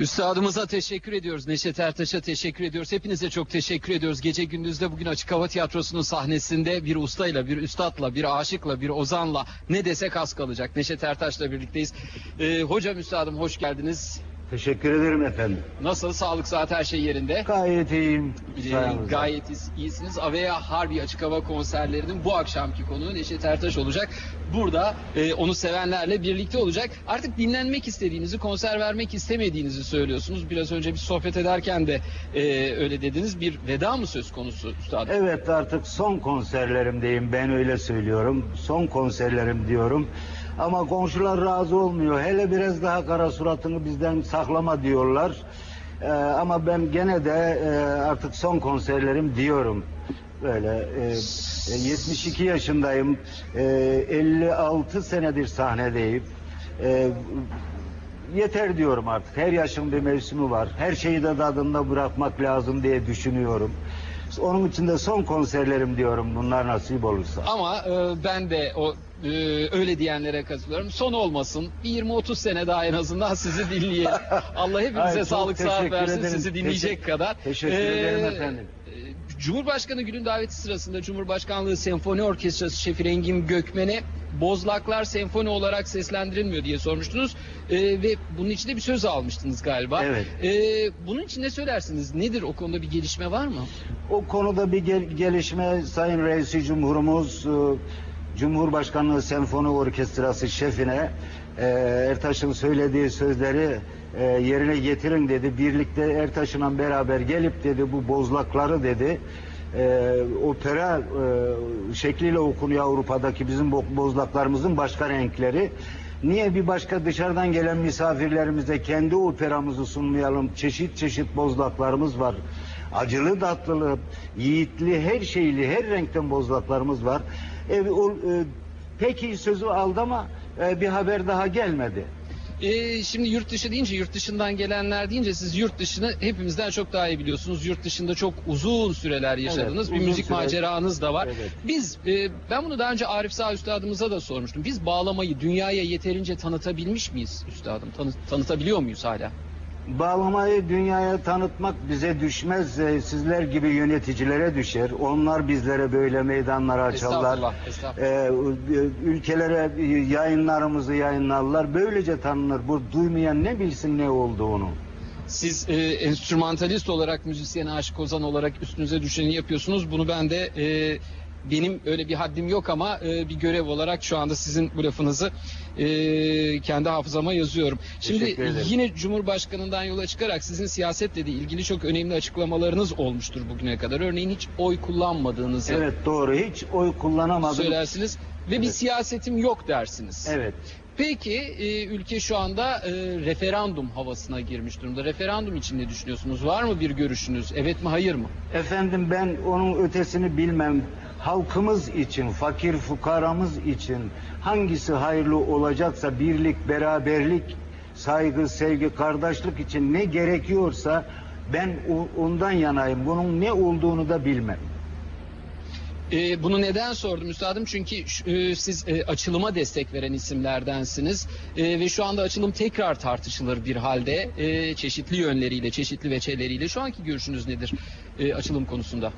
Üstadımıza teşekkür ediyoruz. Neşet Ertaş'a teşekkür ediyoruz. Hepinize çok teşekkür ediyoruz. Gece gündüzde bugün Açık Hava Tiyatrosu'nun sahnesinde bir ustayla, bir üstadla, bir aşıkla, bir ozanla ne desek az kalacak. Neşet Ertaş'la birlikteyiz. Ee, hocam üstadım hoş geldiniz. Teşekkür ederim efendim. Nasıl? Sağlık, saat her şey yerinde. Gayet iyiyim. Ee, sayenizde. gayet is- iyisiniz. Aveya Harbi Açık Hava konserlerinin bu akşamki konuğu Neşet Ertaş olacak. Burada e, onu sevenlerle birlikte olacak. Artık dinlenmek istediğinizi, konser vermek istemediğinizi söylüyorsunuz. Biraz önce bir sohbet ederken de e, öyle dediniz. Bir veda mı söz konusu üstadım? Evet artık son konserlerimdeyim ben öyle söylüyorum. Son konserlerim diyorum. Ama komşular razı olmuyor. Hele biraz daha kara suratını bizden saklama diyorlar. Ee, ama ben gene de e, artık son konserlerim diyorum. Böyle e, e, 72 yaşındayım. E, 56 senedir sahnedeyim. E, yeter diyorum artık. Her yaşın bir mevsimi var. Her şeyi de tadında bırakmak lazım diye düşünüyorum. Onun için de son konserlerim diyorum bunlar nasip olursa. Ama e, ben de o e, öyle diyenlere katılıyorum. Son olmasın. Bir 20-30 sene daha en azından sizi dinleyelim. Allah hepimize Ay, çok sağlık sağlık versin ederim. sizi dinleyecek Teşekkür- kadar. teşekkür ederim efendim. Cumhurbaşkanı günün daveti sırasında Cumhurbaşkanlığı Senfoni Orkestrası Şefi Rengin Gökmen'e Bozlaklar senfoni olarak seslendirilmiyor diye sormuştunuz E, ve bunun için de bir söz almıştınız galiba. Evet. E, bunun için ne söylersiniz? Nedir o konuda bir gelişme var mı? O konuda bir gel- gelişme Sayın Reisi Cumhurumuz e, Cumhurbaşkanlığı Senfoni Orkestrası şefine e, Ertaş'ın söylediği sözleri e, yerine getirin dedi. Birlikte Ertaş'la beraber gelip dedi bu bozlakları dedi e, opera e, şekliyle okunuyor Avrupa'daki bizim bo- bozlaklarımızın başka renkleri. Niye bir başka dışarıdan gelen misafirlerimize kendi operamızı sunmayalım? Çeşit çeşit bozlaklarımız var. Acılı tatlılı, yiğitli, her şeyli, her renkten bozlaklarımız var. E, o, e, peki sözü aldı ama e, bir haber daha gelmedi. Ee, şimdi yurt dışı deyince yurt dışından gelenler deyince siz yurt dışını hepimizden çok daha iyi biliyorsunuz. Yurt dışında çok uzun süreler yaşadınız. Evet, bir müzik süre. maceranız da var. Evet. Biz e, ben bunu daha önce Arif Sağ üstadımıza da sormuştum. Biz bağlamayı dünyaya yeterince tanıtabilmiş miyiz üstadım? Tanı- tanıtabiliyor muyuz hala? Bağlamayı dünyaya tanıtmak bize düşmez. e, Sizler gibi yöneticilere düşer. Onlar bizlere böyle meydanlar açarlar. Estağfurullah, estağfurullah. Ee, ülkelere yayınlarımızı yayınlarlar. Böylece tanınır. Bu duymayan ne bilsin ne olduğunu. Siz e, enstrümantalist olarak, müzisyen, aşık ozan olarak üstünüze düşeni yapıyorsunuz. Bunu ben de e, benim öyle bir haddim yok ama e, bir görev olarak şu anda sizin bu lafınızı e, kendi hafızama yazıyorum. Şimdi yine Cumhurbaşkanından yola çıkarak sizin siyasetle de ilgili çok önemli açıklamalarınız olmuştur bugüne kadar. Örneğin hiç oy kullanmadığınızı Evet doğru. Hiç oy kullanamadım. söylersiniz ve bir Evet. siyasetim yok dersiniz. Evet. Peki e, ülke şu anda e, referandum havasına girmiş durumda. Referandum için ne düşünüyorsunuz? Var mı bir görüşünüz? Evet mi hayır mı? Efendim ben onun ötesini bilmem. Halkımız için, fakir fukaramız için hangisi hayırlı olacaksa birlik, beraberlik, saygı, sevgi, kardeşlik için ne gerekiyorsa ben ondan yanayım. Bunun ne olduğunu da bilmem. E, bunu neden sordum üstadım? Çünkü e, siz e, açılıma destek veren isimlerdensiniz E, ve şu anda açılım tekrar tartışılır bir halde E, çeşitli yönleriyle, çeşitli veçeleriyle. Şu anki görüşünüz nedir e, açılım konusunda?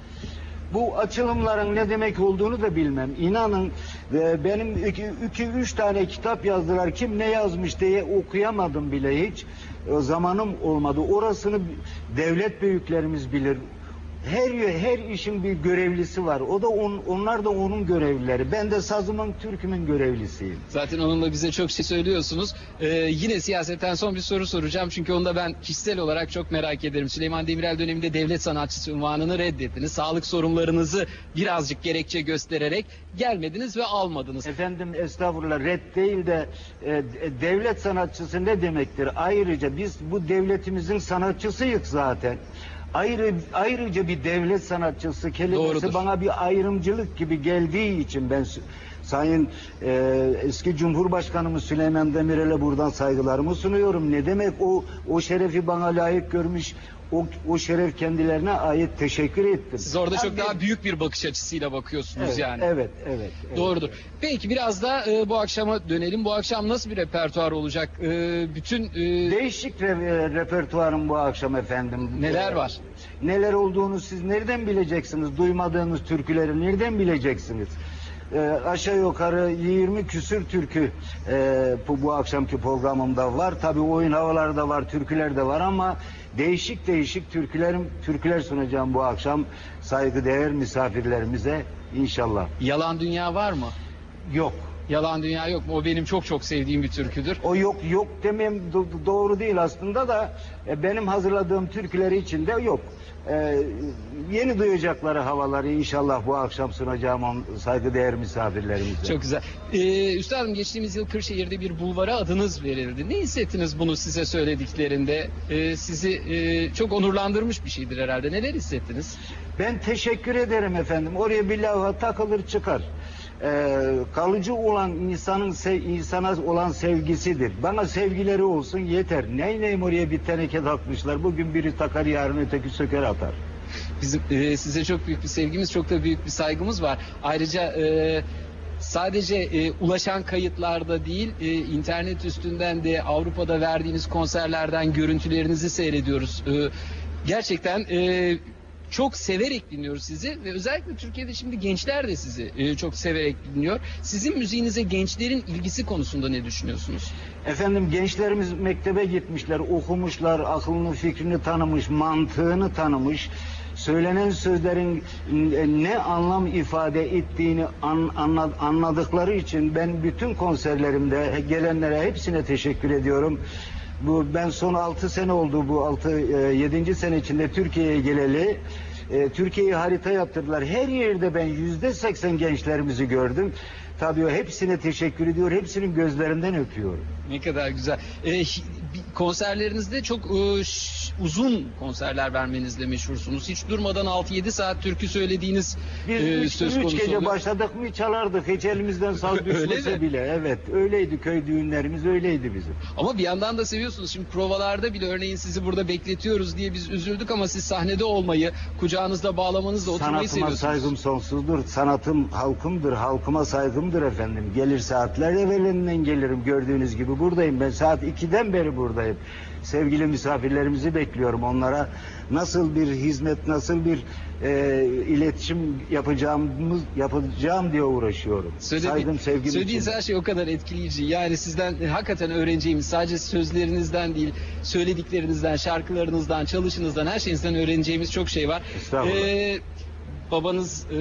Bu açılımların ne demek olduğunu da bilmem. İnanın e, benim iki, iki üç tane kitap yazdılar. Kim ne yazmış diye okuyamadım bile hiç. O zamanım olmadı. Orasını devlet büyüklerimiz bilir. Her her işin bir görevlisi var. O da on, onlar da onun görevlileri. Ben de sazımın, türkümün görevlisiyim. Zaten onunla bize çok şey söylüyorsunuz. Ee, yine siyasetten son bir soru soracağım. Çünkü onu da ben kişisel olarak çok merak ederim. Süleyman Demirel döneminde devlet sanatçısı unvanını reddettiniz. Sağlık sorunlarınızı birazcık gerekçe göstererek gelmediniz ve almadınız. Efendim estağfurullah red değil de e, devlet sanatçısı ne demektir? Ayrıca biz bu devletimizin sanatçısıyız zaten. Ayrı, ayrıca bir devlet sanatçısı kelimesi Doğrudur. bana bir ayrımcılık gibi geldiği için ben Sayın e, eski Cumhurbaşkanımız Süleyman Demirel'e buradan saygılarımı sunuyorum. Ne demek o o şerefi bana layık görmüş. O, o şeref kendilerine ait teşekkür ettim. Siz orada çok daha büyük bir bakış açısıyla bakıyorsunuz evet, yani. Evet, evet. evet. Doğrudur. Peki biraz da e, bu akşama dönelim. Bu akşam nasıl bir repertuar olacak? E, bütün e, Değişik re- repertuarım bu akşam efendim. neler Ee, var? Neler olduğunu siz nereden bileceksiniz? Duymadığınız türküleri nereden bileceksiniz? Ee, aşağı yukarı 20 küsür türkü e, bu, bu akşamki programımda var. Tabii oyun havaları da var, türküler de var ama değişik değişik türkülerim türküler sunacağım bu akşam saygıdeğer misafirlerimize inşallah. Yalan Dünya var mı? Yok. Yalan Dünya yok mu? O benim çok çok sevdiğim bir türküdür. O yok yok demem do- doğru değil aslında da e, benim hazırladığım türküleri içinde yok. E, yeni duyacakları havaları inşallah bu akşam sunacağım saygıdeğer misafirlerimize. Çok güzel. Ee, üstadım geçtiğimiz yıl Kırşehir'de bir bulvara adınız verildi. Ne hissettiniz bunu size söylediklerinde? Ee, sizi e, çok onurlandırmış bir şeydir herhalde. Neler hissettiniz? Ben teşekkür ederim efendim. Oraya bir lava takılır çıkar. E, kalıcı olan insanın se- insana olan sevgisidir. Bana sevgileri olsun yeter. Ney neyim oraya bir teneke takmışlar. Bugün biri takar yarın öteki söker atar. Bizim e, size çok büyük bir sevgimiz, çok da büyük bir saygımız var. Ayrıca e, sadece e, ulaşan kayıtlarda değil, e, internet üstünden de Avrupa'da verdiğiniz konserlerden görüntülerinizi seyrediyoruz. E, gerçekten e, çok severek dinliyoruz sizi ve özellikle Türkiye'de şimdi gençler de sizi e, çok severek dinliyor. Sizin müziğinize gençlerin ilgisi konusunda ne düşünüyorsunuz? Efendim gençlerimiz mektebe gitmişler, okumuşlar, aklını fikrini tanımış, mantığını tanımış. Söylenen sözlerin ne anlam ifade ettiğini an- anla- anladıkları için ben bütün konserlerimde gelenlere hepsine teşekkür ediyorum. Bu ben son 6 sene oldu bu 6 7. sene içinde Türkiye'ye geleli. E, Türkiye'yi harita yaptırdılar. Her yerde ben yüzde seksen gençlerimizi gördüm. Tabii hepsine teşekkür ediyor. Hepsinin gözlerinden öpüyorum. Ne kadar güzel. Bir- konserlerinizde çok e, uzun konserler vermenizle meşhursunuz. Hiç durmadan 6-7 saat türkü söylediğiniz Biz e, üç, söz konusu gece oluyor. başladık mı çalardık. Hiç elimizden saz düşmese bile. Evet öyleydi köy düğünlerimiz öyleydi bizim. Ama bir yandan da seviyorsunuz. Şimdi provalarda bile örneğin sizi burada bekletiyoruz diye biz üzüldük ama siz sahnede olmayı, kucağınızda bağlamanızla oturmayı Sanatıma seviyorsunuz. saygım sonsuzdur. Sanatım halkımdır. Halkıma saygımdır efendim. Gelir saatler evvelinden gelirim gördüğünüz gibi buradayım. Ben saat 2'den beri buradayım. Sevgili misafirlerimizi bekliyorum. Onlara nasıl bir hizmet, nasıl bir e, iletişim yapacağımız yapacağım diye uğraşıyorum. Söyledi- Saygım, sevgim Söylediğiniz için. her şey o kadar etkileyici. Yani sizden e, hakikaten öğreneceğimiz sadece sözlerinizden değil, söylediklerinizden, şarkılarınızdan, çalışınızdan, her şeyinizden öğreneceğimiz çok şey var. Estağfurullah. Ee, babanız e,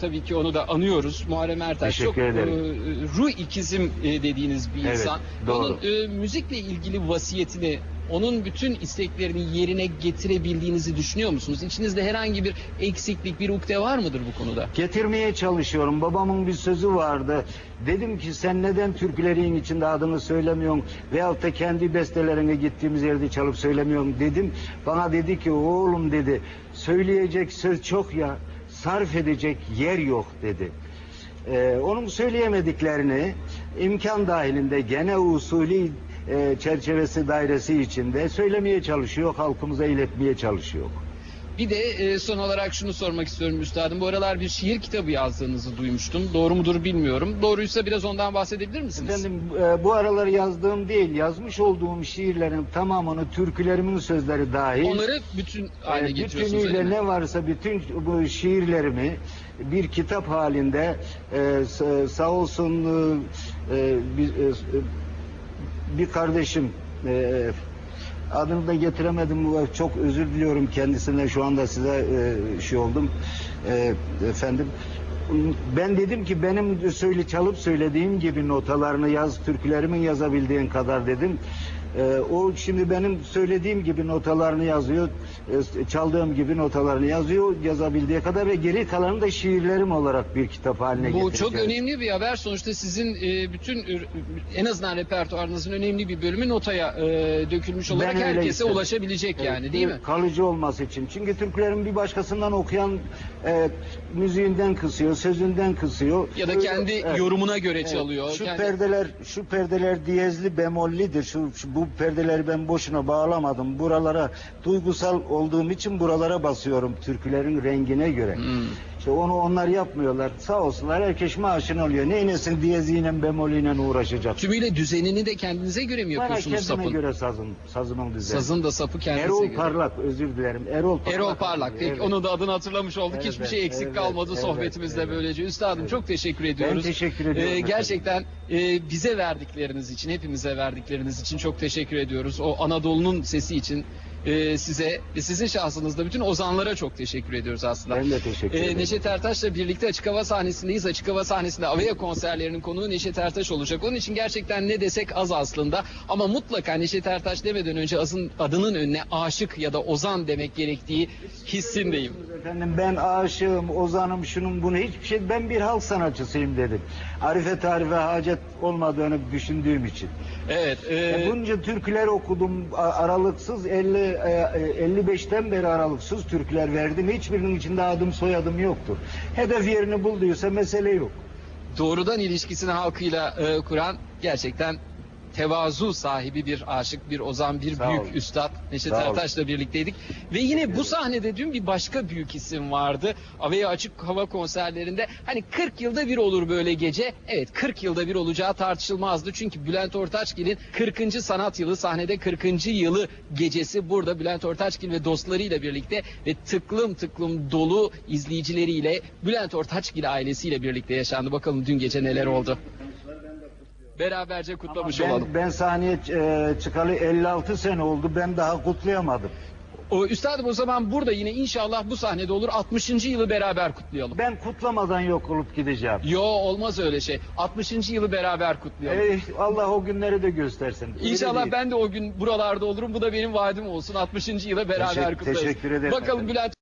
tabii ki onu da anıyoruz. Muharrem Ertaş Teşekkür çok ederim. e, ruh ikizim e, dediğiniz bir Evet, insan. doğru. Onun e, müzikle ilgili vasiyetini onun bütün isteklerini yerine getirebildiğinizi düşünüyor musunuz? İçinizde herhangi bir eksiklik, bir ukde var mıdır bu konuda? Getirmeye çalışıyorum. Babamın bir sözü vardı. Dedim ki sen neden türkülerin içinde adını söylemiyorsun veyahut da kendi bestelerine gittiğimiz yerde çalıp söylemiyorsun dedim. Bana dedi ki oğlum dedi söyleyecek söz çok ya sarf edecek yer yok dedi. Ee, onun söyleyemediklerini imkan dahilinde gene usulü e, çerçevesi dairesi içinde söylemeye çalışıyor, halkımıza iletmeye çalışıyor. Bir de e, son olarak şunu sormak istiyorum üstadım. Bu aralar bir şiir kitabı yazdığınızı duymuştum. Doğru mudur bilmiyorum. Doğruysa biraz ondan bahsedebilir misiniz? Efendim e, bu aralar yazdığım değil, yazmış olduğum şiirlerin tamamını türkülerimin sözleri dahil. Onları bütün haline e, getiriyorsunuz. bütünüyle mi? ne varsa bütün bu şiirlerimi bir kitap halinde e, sa- sağ olsun e, e, bir, kardeşim e, adını da getiremedim. Çok özür diliyorum kendisine. Şu anda size e, şey oldum. E, efendim ben dedim ki benim söyle çalıp söylediğim gibi notalarını yaz türkülerimin yazabildiğin kadar dedim E, o şimdi benim söylediğim gibi notalarını yazıyor, e, çaldığım gibi notalarını yazıyor yazabildiği kadar ve geri kalanı da şiirlerim olarak bir kitap haline Bu getireceğim. çok önemli bir haber. Sonuçta sizin e, bütün en azından repertuarınızın önemli bir bölümü notaya e, dökülmüş olarak öyle herkese istedim. ulaşabilecek yani Evet, değil mi? Kalıcı olması için. Çünkü Türklerin bir başkasından okuyan e, müziğinden kısıyor, sözünden kısıyor. Ya da Öyle- kendi evet. yorumuna göre Evet. çalıyor. Şu Kendi- perdeler, şu perdeler diyezli bemollidir. Şu, şu- bu perdeleri ben boşuna bağlamadım. Buralara duygusal olduğum için buralara basıyorum türkülerin rengine göre. Hmm. İşte onu onlar yapmıyorlar. Sağ olsunlar herkes maaşını alıyor. Neynesin diyeziyle bemoliyle uğraşacak. Tümüyle düzenini de kendinize göre mi Bana yapıyorsunuz kendime sapın? göre sazım, sazımın düzeni. Sazın da sapı kendinize Erol göre. Parlak özür dilerim. Erol Parlak. Erol Parlak. Peki Evet. onun da adını hatırlamış olduk. Evet, Hiçbir şey eksik evet, kalmadı evet, sohbetimizde evet. böylece. Üstadım çok teşekkür ediyoruz. teşekkür ediyorum efendim. gerçekten e, bize verdikleriniz için, hepimize verdikleriniz için çok teşekkür ediyoruz. O Anadolu'nun sesi için e, size sizin şahsınızda bütün ozanlara çok teşekkür ediyoruz aslında. Ben de teşekkür Ee, ederim. Neşet Ertaş'la birlikte Açık Hava sahnesindeyiz. Açık Hava sahnesinde Avea konserlerinin konuğu Neşet Ertaş olacak. Onun için gerçekten ne desek az aslında. Ama mutlaka Neşet Ertaş demeden önce azın, adının önüne aşık ya da ozan demek gerektiği hissindeyim. Efendim ben aşığım, ozanım, şunun bunu hiçbir şey ben bir halk sanatçısıyım dedim. Arife tarife hacet olmadığını düşündüğüm için. Evet. e, E, bunca türküler okudum aralıksız 50 e, e, 55'ten beri aralıksız türküler verdim. Hiçbirinin içinde adım soyadım yoktur. Hedef yerini bulduysa mesele yok. doğrudan ilişkisini halkıyla e, kuran gerçekten tevazu sahibi bir aşık, bir ozan, bir Sağ büyük olun. üstad Neşet Sağ olun. Ertaş'la birlikteydik. Ve yine bu sahnede dün bir başka büyük isim vardı. Aveya Açık Hava konserlerinde hani 40 yılda bir olur böyle gece. Evet 40 yılda bir olacağı tartışılmazdı. Çünkü Bülent Ortaçgil'in 40. sanat yılı sahnede 40. yılı gecesi burada Bülent Ortaçgil ve dostlarıyla birlikte ve tıklım tıklım dolu izleyicileriyle Bülent Ortaçgil ailesiyle birlikte yaşandı. Bakalım dün gece neler oldu. Beraberce kutlamış olalım. Ben, ben sahneye e, çıkalı 56 sene oldu. Ben daha kutlayamadım. O, üstadım o zaman burada yine inşallah bu sahnede olur 60. yılı beraber kutlayalım. Ben kutlamadan yok olup gideceğim. Yo olmaz öyle şey. 60. yılı beraber kutlayalım. Ey, Allah o günleri de göstersin. Öyle İnşallah değil. ben de o gün buralarda olurum. Bu da benim vaadim olsun. 60. yıla beraber Teşekkür- kutlarız. teşekkür ederim Bakalım efendim. Bülent